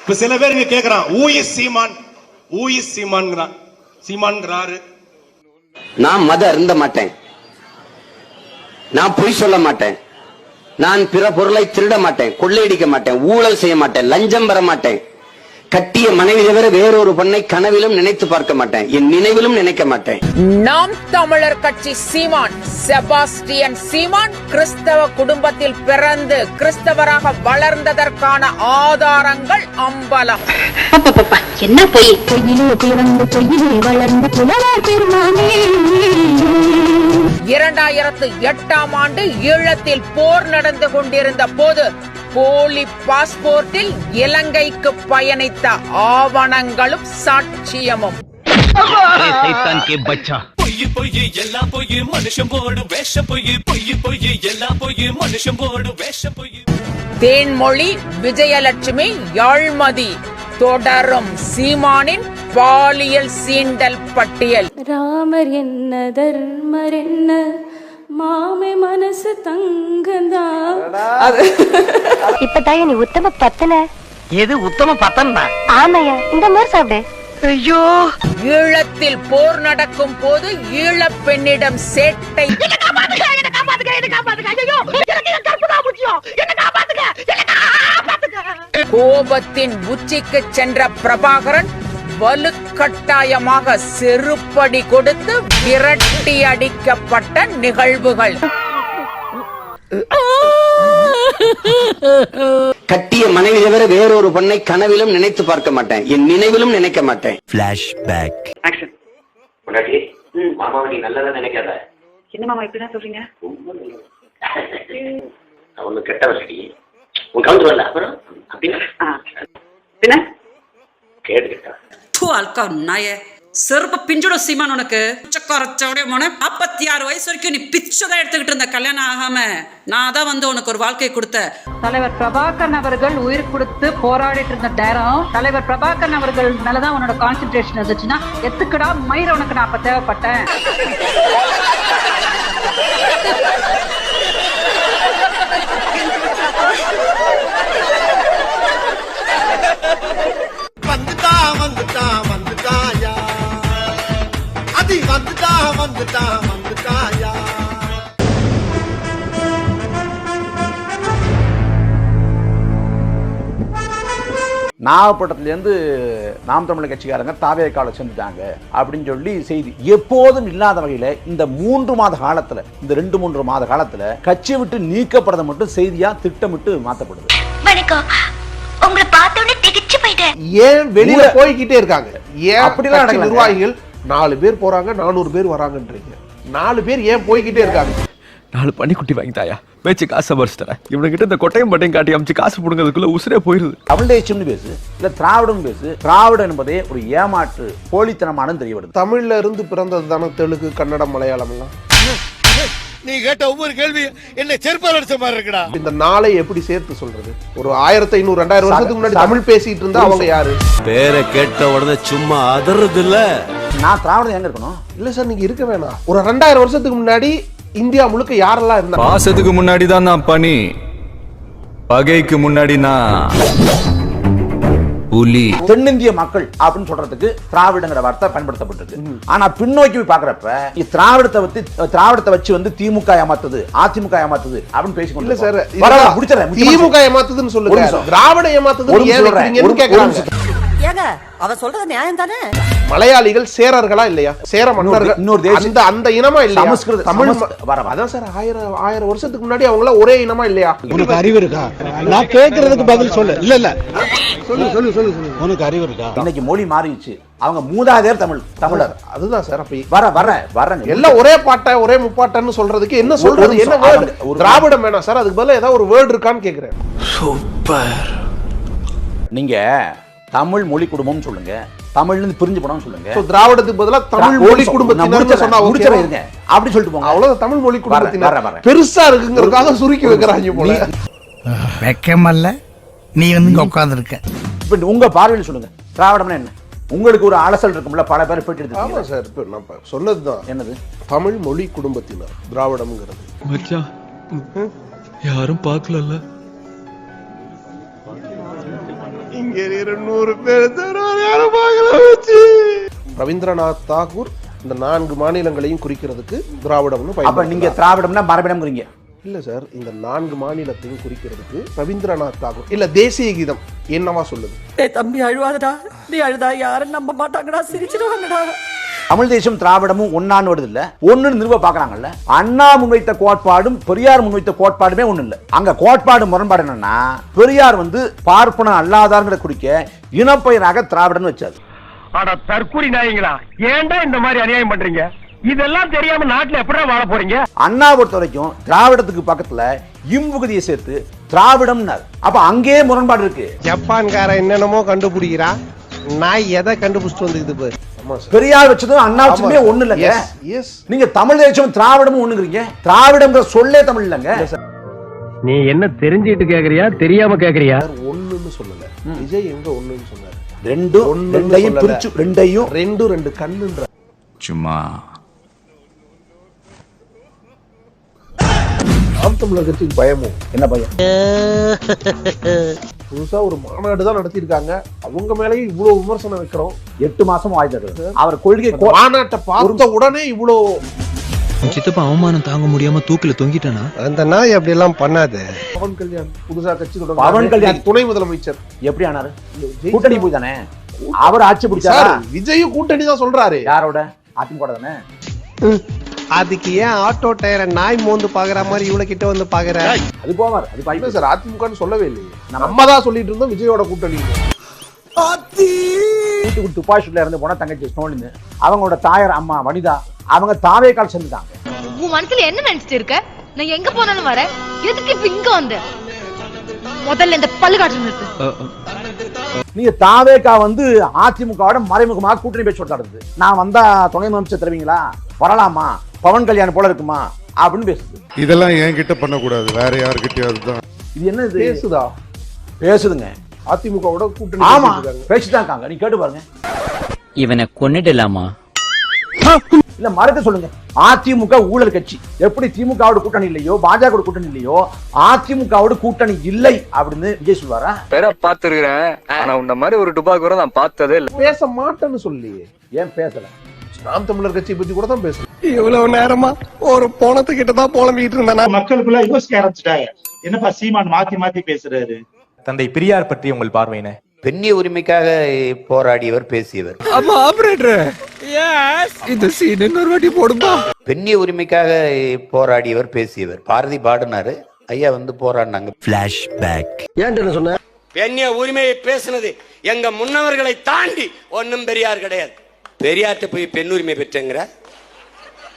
இப்ப சில பேர் இங்க கேக்குறான் ஊ இஸ் சீமான். Who is சீமான்ங்கிறான். சீமான்ங்கிறாரு. நான் மத அருந்த மாட்டேன். நான் பொய் சொல்ல மாட்டேன். நான் பிற பொருளை திருட மாட்டேன் கொள்ளையடிக்க மாட்டேன் ஊழல் செய்ய மாட்டேன் லஞ்சம் பெற மாட்டேன். கட்டிய மனைவி தவிர வேறொரு பெண்ணை கனவிலும் நினைத்து பார்க்க மாட்டேன் என் நினைவிலும் நினைக்க மாட்டேன். நாம் தமிழர் கட்சி சீமான் செபாஸ்டியன் சீமான் கிறிஸ்தவ குடும்பத்தில் பிறந்து கிறிஸ்தவராக வளர்ந்ததற்கான ஆதாரங்கள் அம்பலம் என்ன பொய்? பொய்யிலே பிறந்து பொய்யிலே வளர்ந்து புலவர் பெருமானே இரண்டாயிரத்து எட்டாம் ஆண்டு ஈழத்தில் போர் நடந்து கொண்டிருந்த போது போலி பாஸ்போர்ட்டில் இலங்கைக்கு பயணித்த ஆவணங்களும் சாட்சியமும். பொய் பொய் எல்லாம் பொய் மனுஷன் போடு வேஷ பொய் பொய் பொய் எல்லாம் பொய் மனுஷன் போடு வேஷ பொய். தேன்மொழி விஜயலட்சுமி யாழ்மதி தொடரும் சீமானின் பாலியல் சீண்டல் பட்டியல். ராமர் என்ன தர்மர் என்ன மாமே மனசு தங்கந்தா? இப்பதான் நீ உத்தம பத்தன? எது உத்தம பத்தன் தான் ஆமையா இந்த மாதிரி சாப்பிடு. ஐயோ. ஈழத்தில் போர் நடக்கும் போது ஈழப் பெண்ணிடம் சேட்டை. கோபத்தின் உச்சிக்கு சென்ற பிரபாகரன் வலுக்கட்டாயமாக செருப்படி கொடுத்து விரட்டி அடிக்கப்பட்ட நிகழ்வுகள். கட்டிய மனைவி தவிர வேறொரு பெண்ணை கனவிலும் நினைத்து பார்க்க மாட்டேன். என் நினைவிலும் நினைக்க மாட்டேன். முன்னாடி மாமாவை நீ நல்லதா நினைக்காத. என்ன மாமா இப்படிதான் சொல்றீங்க? ஒண்ணு கெட்டவரடி உன் கவுந்து வரல. அப்புறம்? அப்படின்னா? ஆ. பின்ன? கேடு தூ அல்கா நாய. செருப்ப பிஞ்சுட சீமான் உனக்கு. உச்சக்காரச்சோடைய மன நாற்பத்தி ஆறு வயசு வரைக்கும் நீ பிச்சதான் எடுத்துக்கிட்டு இருந்த கல்யாணம் ஆகாம நான் தான் வந்து உனக்கு ஒரு வாழ்க்கை கொடுத்தேன் தலைவர் பிரபாகரன் அவர்கள் உயிர் கொடுத்து போராடிட்டு இருந்த நேரம் தலைவர் பிரபாகரன் அவர்கள் மேலதான் உன்னோட கான்சென்ட்ரேஷன் இருந்துச்சுன்னா எத்துக்கடா மயிர உனக்கு நான் அப்ப தேவைப்பட்டேன்? வந்துட்டான் வந்துட்டான் அது வந்துட்டான் வந்துட்டான் வந்துட்டாயா? நாகப்பட்டினத்துலேருந்து நாம் தமிழர் கட்சிக்காரங்க தாவேக்கால சேர்ந்துட்டாங்க அப்படின்னு சொல்லி செய்தி எப்போதும் இல்லாத வகையில் இந்த மூன்று மாத காலத்தில் இந்த ரெண்டு மூன்று மாத காலத்தில் கட்சியை விட்டு நீக்கப்படுறதை மட்டும் செய்தியாக திட்டமிட்டு மாற்றப்படுது வணக்கம். உங்களை பார்த்தோன்னே திகிச்சு போயிட்டேன். ஏன் வெளியில போய்கிட்டே இருக்காங்க? ஏன் அப்படிலாம். நிர்வாகிகள் நாலு பேர் போறாங்க நானூறு பேர் வராங்கன்றீங்க. நாலு பேர் ஏன் போய்கிட்டே இருக்காங்க? நாலு பன்னிக்குட்டி வாங்கி தாயா? வச்சு காசை பறிச்சு தரேன். இவனுக்கிட்ட இந்த கொட்டையும் பட்டையும் காட்டி அமைச்சு காசு புடுங்கிறதுக்குள்ள உசுரே போயிருது. தமிழ் தேசியம்னு பேசு இல்லை திராவிடம் பேசு திராவிடம் என்பதே ஒரு ஏமாற்று போலித்தனமானு தெரிய வருது தமிழ்ல இருந்து பிறந்தது தானே தெலுங்கு கன்னடம் மலையாளம் எல்லாம் நீ கேட்ட ஒவ்வொரு கேள்வி என்ன செருப்பால் அடிச்ச மாதிரி இருக்குடா. இந்த நாளை எப்படி சேர்த்து சொல்றது? ஒரு ஆயிரத்தி ஐநூறு ரெண்டாயிரம் வருஷத்துக்கு முன்னாடி தமிழ் பேசிட்டு இருந்தா அவங்க யாரு? பேரை கேட்ட உடனே சும்மா அதறது இல்ல நான் திராவிடம் எங்க இருக்கணும்? இல்ல சார் நீங்க இருக்க வேணாம். ஒரு ரெண்டாயிரம் வருஷத்துக்கு முன்னாடி இந்தியா முழுக்க யாரெல்லாம் இருந்தாங்க? பாசத்துக்கு முன்னாடி தான் நான் பனி பகைக்கு முன்னாடி நான். புலி. தென்னிந்திய மக்கள் அப்படின்னு சொல்றதுக்கு திராவிடங்கிற வார்த்தை பயன்படுத்தப்பட்டிருக்கு. ஆனா பின்னோக்கி போய் பாக்குறப்ப திராவிடத்தை வச்சு திராவிடத்தை வச்சு வந்து திமுக ஏமாத்துது அதிமுக ஏமாத்துது அப்படின்னு பேசிக்கொண்டு இல்ல சார் திமுக ஏமாத்துதுன்னு சொல்லுங்க. திராவிட ஒரு ஏங்க அவ சொல்றது நியாயம் தானே மலையாளிகள் சேரர்களா இல்லையா? சேர மன்னர்கள். இன்னொரு தேசம். அந்த அந்த இனமா இல்லையா? சமஸ்கிருத- தமிழ் வர, வர. அதான் சார் ஆயிரம் ஆயிரம் வருஷத்துக்கு முன்னாடி அவங்க எல்லாம் ஒரே இனமா இல்லையா? உனக்கு அறிவு இருக்கா? நான் கேட்கறதுக்கு பதில் சொல்லு. இல்ல இல்ல. சொல்லு சொல்லு சொல்லு உனக்கு அறிவு இருக்கா? இன்னைக்கு மொழி மாறிடுச்சு. அவங்க மூதாதையர் தமிழ் தமிழர். அதுதான் சார் அப்ப வர வர வரங்க. எல்லாம் ஒரே பாட்டை ஒரே முப்பாட்டன்னு சொல்றதுக்கு என்ன சொல்றது? என்ன. வேர்டு ஒரு- திராவிடம் வேணாம் சார் அதுக்கு பதிலா ஏதாவது ஒரு வேர்டு இருக்கான்னு கேக்குறேன். நீங்க தமிழ் மொழி குடும்பம்னு சொல்லுங்க. இருந்து பிரிஞ்சு போனோம்னு சொல்லுங்க. திராவிடத்துக்கு பதிலா தமிழ் மொழி குடும்பத்தினர் சொன்னா? இருங்க. அப்படி சொல்லிட்டு போங்க. அவ்வளவு தமிழ் மொழி குடும்பத்தினர். பெருசா இருக்குங்கிறதுக்காக சுருக்கி வைக்கிறாங்க போல. வெக்கமல்ல. நீ வந்து இங்க உட்கார்ந்துருக்க. இப்ப உங்க பார்வையில் சொல்லுங்க. திராவிடம்னா என்ன? உங்களுக்கு ஒரு அலசல் இருக்கும்ல பல பேர் பேட்டி ஆமா சார் இப்ப நம்ம சொன்னதுதான் என்னது? தமிழ் மொழி குடும்பத்தினர் திராவிடம்ங்கிறது. மச்சான் யாரும் பார்க்கலல்ல. இங்க இருக்கிற நூறு பேர் தவிர வேற யாரும் பார்க்கல வச்சு. ரவீந்திரநாத் தாகூர் இந்த நான்கு மாநிலங்களையும் குறிக்கிறதுக்கு திராவிடம்னு அப்ப. நீங்க திராவிடம்னா மரபிடம்ங்கிறீங்க. இல்ல சார் இந்த நான்கு மாநிலத்தையும் குறிக்கிறதுக்கு ரவீந்திரநாத் தாகூர் இல்ல தேசிய கீதம் என்னவா சொல்லுது? தம்பி அழுவாதடா. நீ அழுதா யாரும் நம்ப மாட்டாங்கடா. சிரிச்சிடுவாங்கடா. தமிழ் தேசம் திராவிடமும் ஒன்னான்னு வருது இல்ல? ஒன்னு நிறுவ பாக்குறாங்கல்ல? அண்ணா முன்வைத்த கோட்பாடும் பெரியார் முன்வைத்த கோட்பாடுமே ஒண்ணு இல்ல. அங்க கோட்பாடு முரண்பாடு என்னன்னா பெரியார் வந்து பார்ப்பன அல்லாதார்ங்கிற குறிக்க இனப்பெயராக திராவிடன்னு வச்சாரு. அட தற்கூரி நாயங்களா ஏன்டா இந்த மாதிரி அநியாயம் பண்றீங்க? இதெல்லாம் தெரியாம நாட்டுல எப்படி வாழ போறீங்க? அண்ணா பொறுத்த வரைக்கும் திராவிடத்துக்கு பக்கத்துல இம்புகுதியை சேர்த்து திராவிடம்னாரு. அப்ப அங்கேயே முரண்பாடு இருக்கு. ஜப்பான்காரன் என்னென்னமோ கண்டுபிடிக்கிறான். நாய் எதை கண்டுபிடிச்சிட்டு வந்துக்குது பெரியார் வச்சதும் அண்ணா வச்சதுமே ஒண்ணு இல்லைங்க நீங்க தமிழ் தேசம் திராவிடமும் ஒண்ணுங்கிறீங்க. திராவிடம்ங்கிற சொல்லே தமிழ் இல்லைங்க. நீ என்ன தெரிஞ்சுட்டு கேக்குறியா தெரியாம கேக்குறியா? ஒண்ணுன்னு சொல்லல விஜய் எங்க ஒண்ணுன்னு சொன்னாரு? ரெண்டும் ஒண்ணுன்னு ரெண்டையும். பிரிச்சு ரெண்டையும். ரெண்டு ரெண்டு கண்ணுன்ற. சும்மா. நாம் தமிழர் கட்சிக்கு பயமும். என்ன பையன் புதுசா ஒரு மாநாடு தான் நடத்தியிருக்காங்க. அவங்க மேலேயும் இவ்வளவு விமர்சனம் வைக்கிறோம் எட்டு மாசம் ஆயுதாரு அவர் கொள்கை மாநாட்டை பார்த்த உடனே இவ்வளோ சித்தப்பா அவமானம் தாங்க முடியாம தூக்கில தொங்கிட்டானா? அந்த நாய் அப்படி எல்லாம் பண்ணாது. பவன் கல்யாண் புதுசா கட்சி பவன் தொடங்க கல்யாண். துணை முதலமைச்சர். எப்படி ஆனாரு? கூட்டணி போய் தானே அவர் ஆட்சி சார் பிடிச்சாரா விஜயும் கூட்டணி தான் சொல்றாரு. யாரோட? அதிமுக தானே? அதுக்கு ஏன் ஆட்டோ டயரை நாய் மோந்து பாக்குற மாதிரி இவ்வளவு கிட்ட வந்து பாக்குற? அது போவார் அது இல்ல பாய்ப்பு சார் அதிமுகன்னு சொல்லவே இல்லையே. நம்ம தான் சொல்லிட்டு இருந்தோம் விஜயோட கூட்டணி. வீட்டுக்கு துப்பாக்கில இருந்து போன தங்கச்சி ஸ்னோலின்னு அவங்களோட தாயார் அம்மா வனிதா அவங்க தாவே கால் செஞ்சுட்டாங்க. உன் மனசுல என்ன நினைச்சிட்டு இருக்க? நான் எங்க போனாலும் வரேன். எதுக்கு இப்ப இங்க வந்த? முதல்ல இந்த பல்லு காட்டு நீங்க தாவேகா வந்து அதிமுகவோட மறைமுகமாக கூட்டணி பேச்சு நடந்தது நான் வந்தா துணை முதலமைச்சர் தருவீங்களா? வரலாமா? பவன் கல்யாணம் போல இருக்குமா? அப்படின்னு பேசுது. இதெல்லாம் என்கிட்ட பண்ணக்கூடாது. வேற யாருக்கிட்டயாவது தான். இது என்ன இது பேசுதா? பேசுதுங்க. அதிமுகவோட கூட்டணி ஆமா. பேசிட்டு இருக்காங்க. பேசிட்டு தான் இருக்காங்க. நீ கேட்டு பாருங்க. இவனை கொன்னிடலாமா? இல்ல மறக்க சொல்லுங்க. அதிமுக ஊழல் கட்சி. எப்படி திமுகவோட கூட்டணி இல்லையோ பாஜக கூட்டணி இல்லையோ அதிமுகவோட கூட்டணி இல்லை அப்படின்னு விஜய் சொல்வாரா பேர பாத்துருக்கிறேன் ஆனா உன்ன மாதிரி ஒரு டுபாக்கு கூட நான் பார்த்ததே இல்ல. பேச மாட்டேன்னு சொல்லியே. ஏன் பேசல? நாம் தமிழர் கட்சியை பத்தி கூட தான் பேசுறேன் இவ்வளவு நேரமா ஒரு போனத்துக்கிட்ட தான் புலம்பிட்டு இருந்தேன்? மக்களுக்குள்ள யோசிக்க ஆரம்பிச்சிட்டாங்க. என்னப்பா சீமான் மாத்தி மாத்தி பேசுறாரு? தந்தை பெரியார் பற்றி உங்கள் பார்வையின பெண்ணிய உரிமைக்காக போராடியவர் பேசியவர். ஆமா ஆபரேட்டர். இந்த சீன் இன்னொரு வாட்டி போடுமா? பெண்ணிய உரிமைக்காக போராடியவர் பேசியவர். பாரதி பாடினாரு. ஐயா வந்து போராடினாங்க. பெண்ணிய உரிமையை பேசுனது எங்க முன்னவர்களை தாண்டி ஒன்னும் பெரியார் கிடையாது. பெரியார்ட்ட போய் பெண் உரிமை பெற்றங்கிற?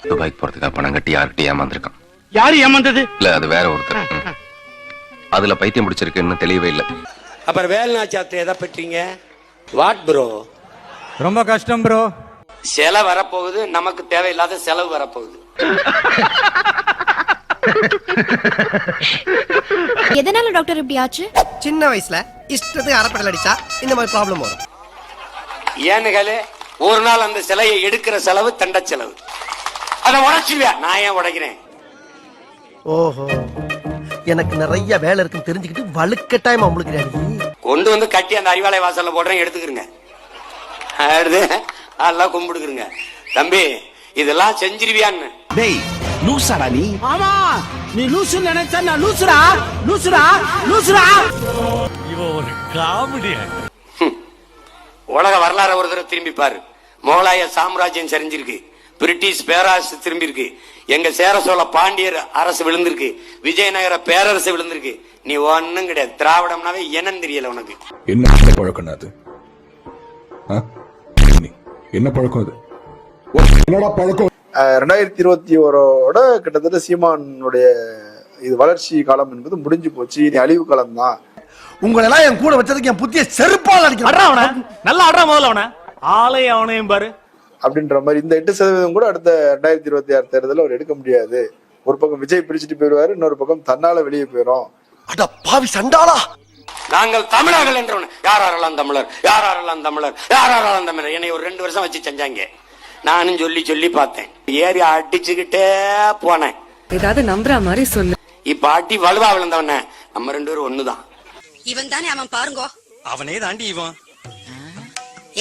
துபாய்க்கு போறதுக்காக பணம் கட்டி யார்கிட்ட ஏமாந்துருக்கான்? யாரு ஏமாந்தது? இல்ல அது வேற ஒருத்தர். அதுல பைத்தியம் பிடிச்சிருக்கு இன்னும் தெளிவே இல்ல. அப்புறம் வேலுநாச்சியார்ட்ட எதை பெற்றீங்க? வாட் ப்ரோ ரொம்ப கஷ்டம் ப்ரோ செலவு வரப்போகுது நமக்கு தேவையில்லாத செலவு வரப்போகுது. எதனால டாக்டர் இப்படி ஆச்சு? சின்ன வயசுல இஷ்டத்துக்கு அறப்படல் அடிச்சா இந்த மாதிரி ப்ராப்ளம் வரும். ஏனுகளே ஒரு நாள் அந்த சிலையை எடுக்கிற செலவு தண்ட செலவு. அதை உடைச்சிருவியா நான் ஏன் உடைக்கிறேன்? ஓஹோ. எனக்கு நிறைய வேலை இருக்குன்னு தெரிஞ்சுக்கிட்டு வலுக்கட்டாயமா உங்களுக்கு கொண்டு வந்து கட்டி அந்த அறிவாலய வாசல்ல போடுறேன் எடுத்துக்கிறங்க அடுத்து அதெல்லாம் கும்பிடுக்குறங்க தம்பி இதெல்லாம் செஞ்சிருவியான்னு. டேய் லூசாடா நீ? ஆமா நீ லூசு நினைச்சா நான் லூசுடா? லூசுடா? லூசுடா? உலக வரலாறு ஒரு தடவை திரும்பி பாரு. முகலாய சாம்ராஜ்யம் சரிஞ்சிருக்கு பிரிட்டிஷ் பேரரசு திரும்பி இருக்கு எங்க சேர சோழ பாண்டியர் அரசு விழுந்திருக்கு. விஜயநகர பேரரசு விழுந்திருக்கு. நீ ஒண்ணும் கிடையாது. திராவிடம்னாவே என்னன்னு தெரியல உனக்கு. என்ன பழக்கம் அது? என்ன பழக்கம் அது? என்னடா பழக்கம்? ரெண்டாயிரத்தி இருபத்தி ஓரோட கிட்டத்தட்ட சீமானுடைய இது வளர்ச்சி காலம் என்பது முடிஞ்சு போச்சு. இனி அழிவு காலம் தான். உங்களை எல்லாம் என் கூட வச்சதுக்கு என் புத்திய செருப்பால் அடிக்கிறேன். அவன. நல்லா ஆடுறா முதல்ல அவன. ஆளே அவனையும் பாரு. அப்படின்ற மாதிரி இந்த எட்டு சதவீதம் கூட அடுத்த ரெண்டாயிரத்தி இருபத்தி ஆறு தேர்தலில் அவர் எடுக்க முடியாது. ஒரு பக்கம் விஜய் பிரிச்சுட்டு போயிடுவாரு இன்னொரு பக்கம் தன்னால வெளியே போயிடும் அட பாவி சண்டாளா! நாங்கள் தமிழர்கள் என்றவன். யார் யாரெல்லாம் தமிழர்? யார் யாரெல்லாம் தமிழர்? யார் யாரெல்லாம் தமிழர்? என்னை ஒரு ரெண்டு வருஷம் வச்சு செஞ்சாங்க. நானும் சொல்லி சொல்லி பார்த்தேன். ஏறி அடிச்சுக்கிட்டே போனேன். ஏதாவது நம்புற மாதிரி சொல்லு. இப்ப அடி வலுவா விழுந்தவன. நம்ம ரெண்டு பேரும் ஒண்ணுதான். இவன் தானே அவன் பாருங்கோ. அவனே தாண்டி இவன்.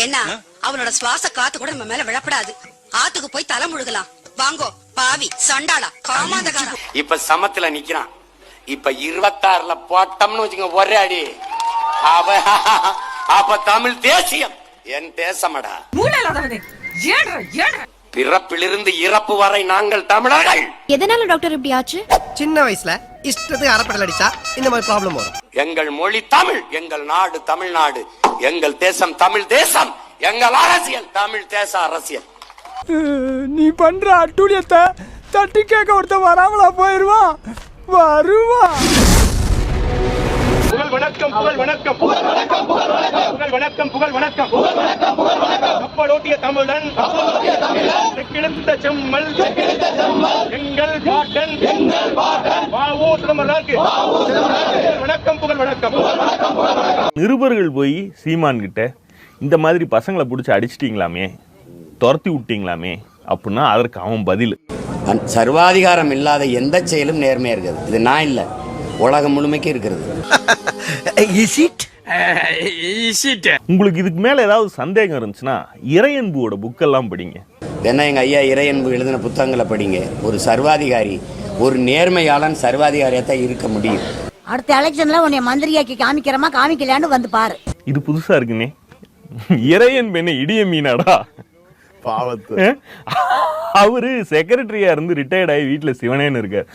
என்ன? அவனோட சுவாச காத்து கூட நம்ம மேல விழப்படாது. ஆத்துக்கு போய் தலை முழுகலாம். வாங்கோ பாவி சண்டாளா காமாந்தகாரா. இப்ப சமத்துல நிக்கிறான். இப்ப இருபத்தாறுல போட்டோம்னு வச்சுங்க ஒரே அடி. அவ அப்ப தமிழ் தேசியம். என் தேசமடா. பிறப்பிலிருந்து இறப்பு வரை நாங்கள் தமிழர்கள். எதனால டாக்டர் இப்படி ஆச்சு? சின்ன வயசுல இஷ்டத்துக்கு அறப்படல் அடிச்சா இந்த மாதிரி ப்ராப்ளம் வரும். எங்கள் மொழி தமிழ் எங்கள் நாடு தமிழ்நாடு எங்கள் தேசம் தமிழ் தேசம். எங்கள் அரசியல் தமிழ் தேச அரசியல். நீ பண்ற அட்டூழியத்தை தட்டி கேட்க ஒருத்தன் வராமலா போயிருவான்? வருவான். புகழ் வணக்கம் புகழ் வணக்கம். புகழ் வணக்கம் புகழ் வணக்கம். புகழ் வணக்கம் கப்பலோட்டிய தமிழன். கிழந்த செம்மல். எங்கள் பாட்டன். வாவோ சிதம்பரம் வணக்கம் புகழ் வணக்கம். நிருபர்கள் போய் சீமான் கிட்ட இந்த மாதிரி பசங்களை பிடிச்சி அடிச்சிட்டீங்களாமே? துரத்தி விட்டீங்களாமே? அப்படின்னா அதற்கு அவன் பதில். சர்வாதிகாரம் இல்லாத எந்த செயலும் நேர்மையா இருக்குது. இது நான் இல்ல. உலகம் முழுமைக்கு இருக்கிறது. உங்களுக்கு இதுக்கு மேல ஏதாவது சந்தேகம் இருந்துச்சுன்னா இறையன்புவோட புக்கெல்லாம் படிங்க. வேணா எங்க ஐயா இறையன்பு எழுதின புத்தகங்களை படிங்க. ஒரு சர்வாதிகாரி ஒரு நேர்மையாளன் சர்வாதிகாரியாத்தான் இருக்க முடியும். அடுத்த எலெக்ஷன்ல உன்னை மந்திரியாக்கி காமிக்கிறமா காமிக்கலான்னு வந்து பாரு. இது புதுசா இருக்குனே இறையன்பு என்ன இடிய மீனாடா. பாவத்து. அவரு செக்ரட்டரியா இருந்து ரிட்டையர்ட் ஆகி வீட்டுல சிவனேன்னு இருக்கார்.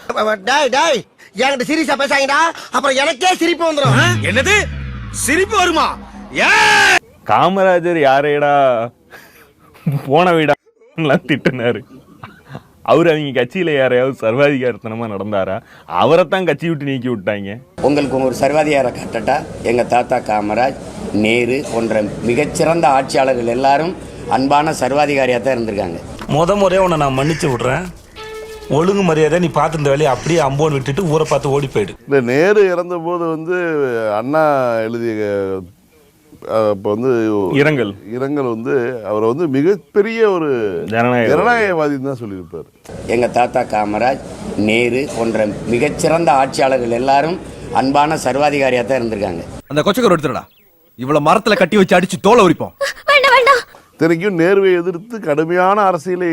டாய் டாய் என்கிட்ட சீரியஸா பேசாங்கடா அப்புறம் எனக்கே சிரிப்பு வந்துடும் என்னது? சிரிப்பு வருமா? காமராஜர் யாரையடா போன வீடா? திட்டினாரு. அவர் அவங்க கட்சியில யாரையாவது சர்வாதிகாரத்தனமா நடந்தாரா? அவரைத்தான் கட்சி விட்டு நீக்கி விட்டாங்க. உங்களுக்கு ஒரு சர்வாதிகார கட்டட்டா எங்க தாத்தா காமராஜ் நேரு போன்ற மிகச்சிறந்த ஆட்சியாளர்கள் எல்லாரும் அன்பான சர்வாதிகாரியா தான் இருந்திருக்காங்க. முத முறையா உன்னை நான் மன்னிச்சு விடுறேன். ஒழுங்கு மரியாதை நீ பார்த்து இந்த வேலையை அப்படியே அம்போன் விட்டுட்டு ஊரை பார்த்து ஓடி போயிடு. இந்த நேரு இறந்தபோது வந்து அண்ணா எழுதிய இப்போ வந்து இரங்கல். இரங்கல் வந்து அவரை வந்து மிகப்பெரிய ஒரு ஜனநாயக ஜனநாயகவாதின்னு தான் சொல்லியிருப்பார். எங்க தாத்தா காமராஜ் நேரு போன்ற மிகச்சிறந்த ஆட்சியாளர்கள் எல்லாரும் அன்பான சர்வாதிகாரியா தான் இருந்திருக்காங்க. அந்த கொச்சக்கர் எடுத்துடா இவ்வளவு மரத்துல கட்டி வச்சு அடிச்சு தோலை உரிப்போம். வேண்டாம் வேண்டாம். இத்தனைக்கும் நேருவை எதிர்த்து கடுமையான அரசியலை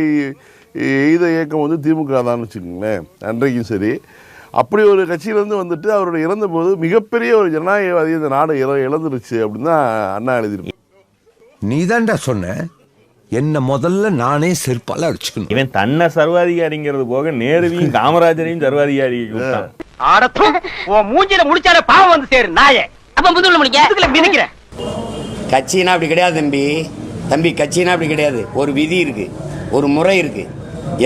எய்த இயக்கம் வந்து திமுக தான் வச்சுக்கோங்களேன். அன்றைக்கும் சரி. அப்படி ஒரு கட்சியிலேருந்து வந்துட்டு அவருடைய இறந்தபோது மிகப்பெரிய ஒரு ஜனநாயகவாதி இந்த நாடு இழ இழந்துருச்சு அப்படின்னு தான் அண்ணா எழுதியிருப்பார். நீதான்டா சொன்ன? என்ன முதல்ல நானே செருப்பால அடிச்சுக்கணும். இவன் தன்னை சர்வாதிகாரிங்கிறது போக நேருவையும் காமராஜரையும் சர்வாதிகாரி ஆடத்தும் உன் மூஞ்சில முடிச்சாலே பாவம் வந்து சேரு நாயே. அப்ப முதுகுல முடிக்க? மிதிக்கிறேன் கட்சினா அப்படி கிடையாது தம்பி. தம்பி கட்சினா அப்படி கிடையாது. ஒரு விதி இருக்கு. ஒரு முறை இருக்கு.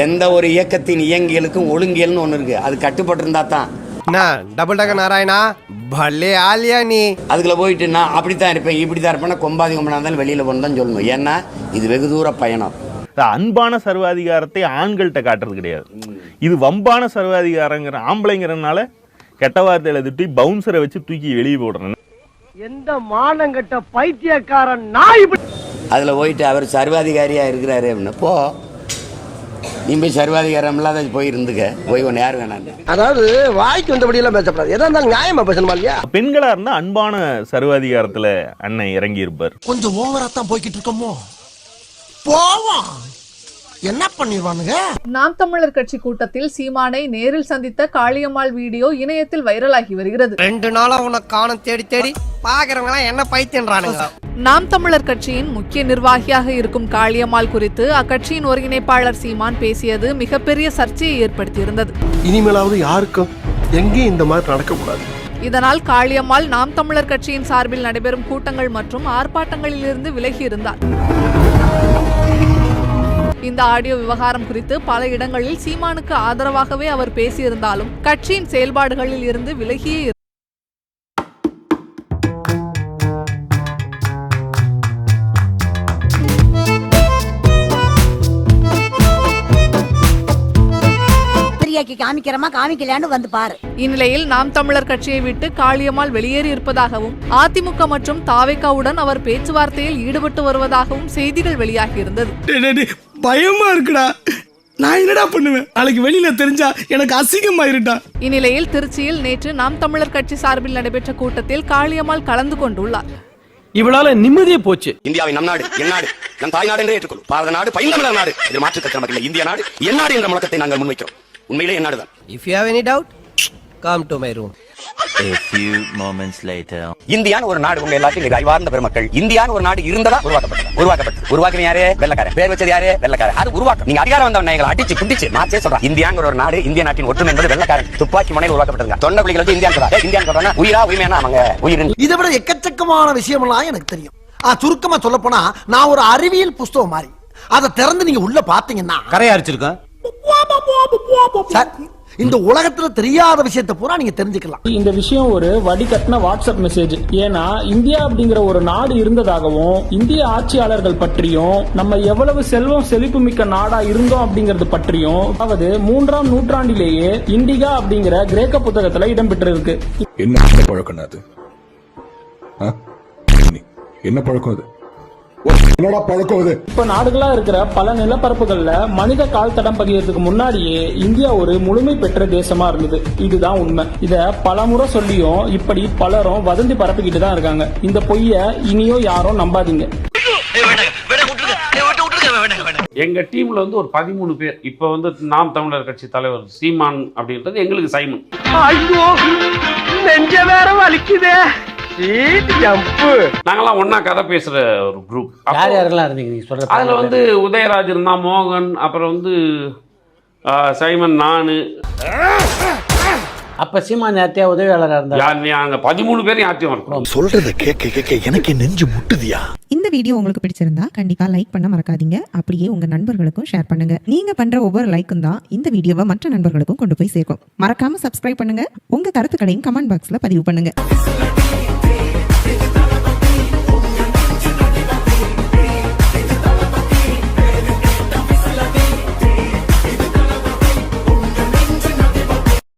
எந்த ஒரு இயக்கத்தின் இயங்கியலுக்கும் ஒழுங்கியல்னு ஒன்று இருக்கு. அது கட்டுப்பட்டு இருந்தா தான் டபுள் டக்க நாராயணா? பல்லே ஆலியா நீ? அதுக்குள்ள போயிட்டு நான் அப்படித்தான் இருப்பேன் இப்படி தான் இருப்பேன் கொம்பாதி கொம்பனா இருந்தாலும் வெளியில போகணும் தான் சொல்லணும். ஏன்னா இது வெகு தூர பயணம். அன்பான சர்வாதிகாரத்தை ஆண்கள்கிட்ட காட்டுறது கிடையாது. இது வம்பான சர்வாதிகாரங்கிற ஆம்பளைங்கிறனால கெட்ட வார்த்தையில திட்டி பவுன்சரை வச்சு தூக்கி வெளியே போடுறேன். எந்த மானங்கட்ட பைத்தியக்காரன் நாய் அதுல போயிட்டு அவர் சர்வாதிகாரியா இருக்கிறாரு அப்படின்னு போ. நீ போய் சர்வாதிகாரம் இல்லாத போய் இருந்துக்க. போய் ஒன்று யார் வேணாம் அதாவது வாய்க்கு வந்தபடி எல்லாம் பேசக்கூடாது எதா இருந்தாலும் நியாயமா பேசணுமா இல்லையா? பெண்களா இருந்தா அன்பான சர்வாதிகாரத்துல அண்ணன் இறங்கி இருப்பார் கொஞ்சம் ஓவரா தான் போய்கிட்டு இருக்கோமோ? போவோம். என்ன பண்ணிடுவானுங்க? நாம் தமிழர் கட்சி கூட்டத்தில் சீமானை நேரில் சந்தித்த காளியம்மாள் வீடியோ இணையத்தில் வைரலாகி வருகிறது. ரெண்டு நாளா உனக்கு காணும் தேடி தேடி. பாக்குறவங்க எல்லாம் என்ன பைத்தியன்றானுங்க நாம் தமிழர் கட்சியின் முக்கிய நிர்வாகியாக இருக்கும் காளியம்மாள் குறித்து அக்கட்சியின் ஒருங்கிணைப்பாளர் சீமான் பேசியது மிகப்பெரிய சர்ச்சையை ஏற்படுத்தியிருந்தது. இனிமேலாவது யாருக்கும் எங்கேயும் இந்த மாதிரி நடக்கக்கூடாது. இதனால் காளியம்மாள் நாம் தமிழர் கட்சியின் சார்பில் நடைபெறும் கூட்டங்கள் மற்றும் ஆர்ப்பாட்டங்களிலிருந்து விலகியிருந்தார். இந்த ஆடியோ விவகாரம் குறித்து பல இடங்களில் சீமானுக்கு ஆதரவாகவே அவர் பேசியிருந்தாலும் கட்சியின் செயல்பாடுகளில் இருந்து விலகியே மந்திரியாக்கி காமிக்கிறமா காமிக்கலான்னு வந்து பாரு. இந்நிலையில் நாம் தமிழர் கட்சியை விட்டு காளியம்மாள் வெளியேறி இருப்பதாகவும் அதிமுக மற்றும் தாவேகாவுடன் அவர் பேச்சுவார்த்தையில் ஈடுபட்டு வருவதாகவும் செய்திகள் வெளியாகியிருந்தது. பயமா இருக்குடா. நான் என்னடா பண்ணுவேன்? நாளைக்கு வெளியில தெரிஞ்சா எனக்கு அசிங்கமாயிருட்டா இந்நிலையில் திருச்சியில் நேற்று நாம் தமிழர் கட்சி சார்பில் நடைபெற்ற கூட்டத்தில் காளியம்மாள் கலந்து கொண்டுள்ளார். இவளால நிம்மதியே போச்சு. இந்தியாவின் நம் நாடு என் நாடு நம் தாய் நாடு என்றே ஏற்றுக்கொள்ளும். பாரத நாடு பைந்தமிழர் நாடு. இதில் மாற்று கருத்து நமக்கு இல்லை இந்திய நாடு என் நாடு என்ற முழக்கத்தை நாங்கள் முன்வைக்கிறோம். உண்மையிலே என் நாடுதான். If you have any doubt come to my room இந்தியான்னு ஒரு நாடு உங்க எல்லாத்தையும் மிக அறிவார்ந்த பெருமக்கள். இந்தியான்னு ஒரு நாடு இருந்ததா உருவாக்கப்பட்டது? உருவாக்கப்பட்டது. உருவாக்கின யாரு? வெள்ளக்காரன். பேர் வச்சது யாரு? வெள்ளக்காரன். அது உருவாக்கம். நீங்க அதிகாரம் வந்தவன் எங்களை அடிச்சு குடிச்சு மாச்சே சொல்றான். இந்தியாங்கிற ஒரு நாடு இந்திய நாட்டின் ஒற்றுமை என்பது வெள்ளக்காரன். துப்பாக்கி முனையில் உருவாக்கப்பட்டது தொண்டை பிள்ளைகளுக்கு இந்தியா சொல்றாங்க இந்தியா சொல்றாங்க உயிரா உரிமையான அவங்க? உயிர் இதை விட எக்கச்சக்கமான விஷயமெல்லாம் எனக்கு தெரியும். ஆ சுருக்கமா சொல்ல போனா நான் ஒரு அறிவியல் புஸ்தகம் மாதிரி அதை திறந்து நீங்க உள்ள பாத்தீங்கன்னா கரையா அரிச்சிருக்கேன் சார் இந்த உலகத்துல தெரியாத விஷயத்தை பூரா நீங்க தெரிஞ்சுக்கலாம். இந்த விஷயம் ஒரு வடிகட்டின வாட்ஸ்அப் மெசேஜ். ஏன்னா இந்தியா அப்படிங்கிற ஒரு நாடு இருந்ததாகவும் இந்திய ஆட்சியாளர்கள் பற்றியும் நம்ம எவ்வளவு செல்வம் செழிப்பு மிக்க நாடா இருந்தோம் அப்படிங்கறது பற்றியும் அதாவது மூன்றாம் நூற்றாண்டிலேயே இண்டிகா அப்படிங்கிற கிரேக்க புத்தகத்துல இடம்பெற்றிருக்கு என்ன பழக்கம் அது? என்ன பழக்கம் அது? என்னடா பழக்கம் அது இப்ப நாடுகளா இருக்கிற பல நிலப்பரப்புகள்ல மனித கால் தடம் பதியறதுக்கு முன்னாடியே இந்தியா ஒரு முழுமை பெற்ற தேசமா இருந்தது. இதுதான் உண்மை. இத பல முறை சொல்லியும் இப்படி பலரும் வதந்தி பரப்பிக்கிட்டு தான் இருக்காங்க. இந்த பொய்ய இனியும் யாரும் நம்பாதீங்க. எங்க டீம்ல வந்து ஒரு பதிமூணு பேர். இப்ப வந்து நாம் தமிழர் கட்சி தலைவர் சீமான் அப்படின்றது எங்களுக்கு சைமன். ஐயோ நெஞ்ச வேற வலிக்குதே. நாங்கெல்லாம் ஒண்ணா கதை பேசுற ஒரு குரூப் யார் யாரெல்லாம் இருந்தீங்க? நீங்க சொல்ற அதுல வந்து உதயராஜ் இருந்தா மோகன் அப்புறம் வந்து சைமன் நானு. அப்ப சீமா நேரத்தையா உதவியாளராக இருந்தார்? அங்க பதிமூணு பேர் சொல்றத கேட்க கேட்க எனக்கு நெஞ்சு முட்டுதியா? இந்த வீடியோ உங்களுக்கு பிடிச்சிருந்தா கண்டிப்பா லைக் பண்ண மறக்காதீங்க. அப்படியே உங்க நண்பர்களுக்கும் ஷேர் பண்ணுங்க. நீங்க பண்ற ஒவ்வொரு லைக்கும் தான் இந்த வீடியோவை மற்ற நண்பர்களுக்கும் கொண்டு போய் சேர்க்கும். மறக்காம சப்ஸ்கிரைப் பண்ணுங்க. உங்க கருத்துக்களையும் கமெண்ட் பாக்ஸ்ல பதிவு பண்ணுங்க.